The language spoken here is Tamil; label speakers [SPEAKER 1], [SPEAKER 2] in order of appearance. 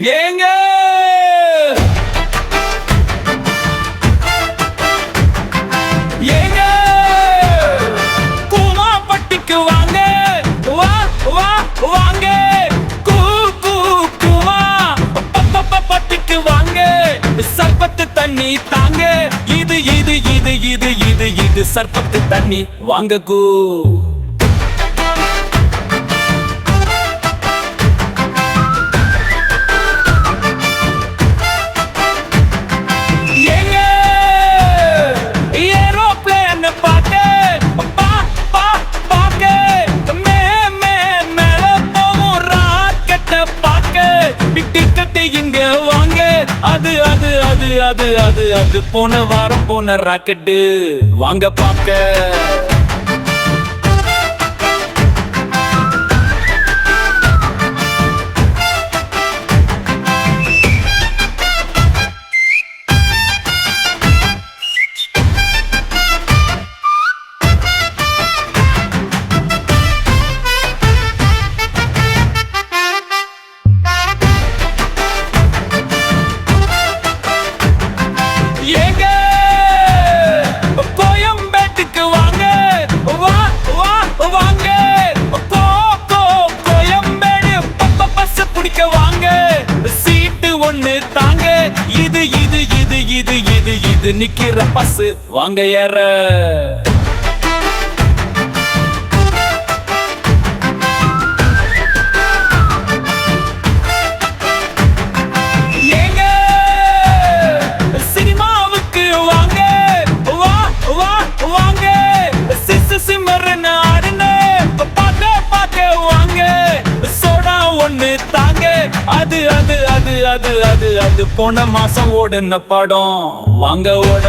[SPEAKER 1] ஏங்க! ஏங்க! கூமாப்பட்டிக்கு வாங்க. வா வா வாங்க. கூ கூ கூமா பட்டிக்கு வாங்க. சர்பத்து தண்ணி தாங்க. இது இது இது இது இது இது சர்பத்து தண்ணி. வாங்க கூ. அது அது அது அது அது அது. போன வாரம் போன ராக்கெட்டு. வாங்க பாக்க ஒண்ணு இது இது இது இது இது இது நிக்கிற பஸ் வாங்க ஏற. ஏங்க. சினிமாவுக்கு வாங்க. சிசு பாக்க சோடா தாங்க. அது அது அது அது அது அது. போன மாசம் ஓடுன படம். வாங்க ஓட.